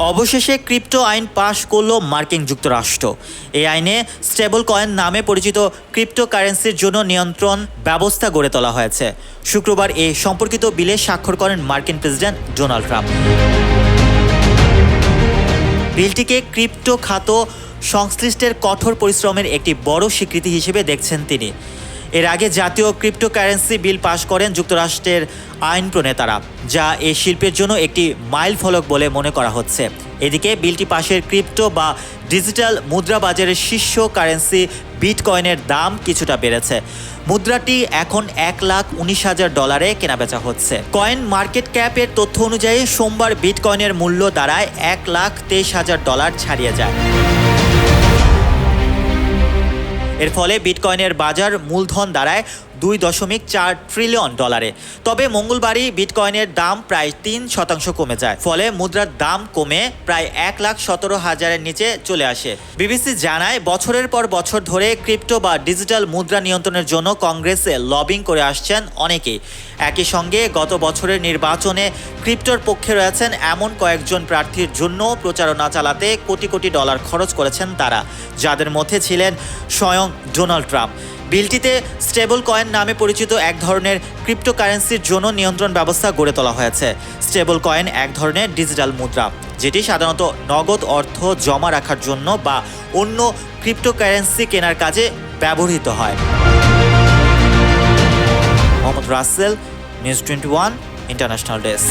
অবশেষে ক্রিপ্টো আইন পাশ করল মার্কিন যুক্তরাষ্ট্র। এই আইনে স্টেবল কয়েন নামে পরিচিত ক্রিপ্টোকারেন্সির জন্য নিয়ন্ত্রণ ব্যবস্থা গড়ে তোলা হয়েছে। শুক্রবার এ সম্পর্কিত বিলে স্বাক্ষর করেন মার্কিন প্রেসিডেন্ট ডোনাল্ড ট্রাম্প। বিলটিকে ক্রিপ্টো খাত সংশ্লিষ্টের কঠোর পরিশ্রমের একটি বড় স্বীকৃতি হিসেবে দেখছেন তিনি। এর আগে জাতীয় ক্রিপ্টোকারেন্সি বিল পাশ করেন যুক্তরাষ্ট্রের আইন প্রণেতারা, যা এই শিল্পের জন্য একটি মাইল ফলক বলে মনে করা হচ্ছে। এদিকে বিলটি পাশের ক্রিপ্টো বা ডিজিটাল মুদ্রা বাজারের শীর্ষ কারেন্সি বিটকয়েনের দাম কিছুটা বেড়েছে। মুদ্রাটি এখন এক লাখ উনিশ হাজার ডলারে কেনাবেচা হচ্ছে। কয়েন মার্কেট ক্যাপের তথ্য অনুযায়ী সোমবার বিটকয়েনের মূল্য দাঁড়ায় এক লাখ তেইশ হাজার ডলার ছাড়িয়ে যায়। এর ফলে বিটকয়েনের বাজার মূলধন দাঁড়ায় দুই দশমিক চার ট্রিলিয়ন ডলারে। তবে মঙ্গলবারই বিটকয়েনের দাম প্রায় তিন শতাংশ কমে যায়, ফলে মুদ্রার দাম কমে প্রায় এক লাখ সতেরো হাজারের নিচে চলে আসে। বিবিসি জানায়, বছরের পর বছর ধরে ক্রিপ্টো বা ডিজিটাল মুদ্রা নিয়ন্ত্রণের জন্য কংগ্রেসে লবিং করে আসছেন অনেকেই। একই সঙ্গে গত বছরের নির্বাচনে ক্রিপ্টোর পক্ষে রয়েছেন এমন কয়েকজন প্রার্থীর জন্য প্রচারণা চালাতে কোটি কোটি ডলার খরচ করেছেন তারা, যাদের মধ্যে ছিলেন স্বয়ং ডোনাল্ড ট্রাম্প। বিলটিতে স্টেবল কয়েন নামে পরিচিত এক ধরনের ক্রিপ্টোকারেন্সির জন্য নিয়ন্ত্রণ ব্যবস্থা গড়ে তোলা হয়েছে। স্টেবল কয়েন এক ধরনের ডিজিটাল মুদ্রা, যেটি সাধারণত নগদ অর্থ জমা রাখার জন্য বা অন্য ক্রিপ্টোকারেন্সি কেনার কাজে ব্যবহৃত হয়। Mohammad Rasel, news twenty one, international desk.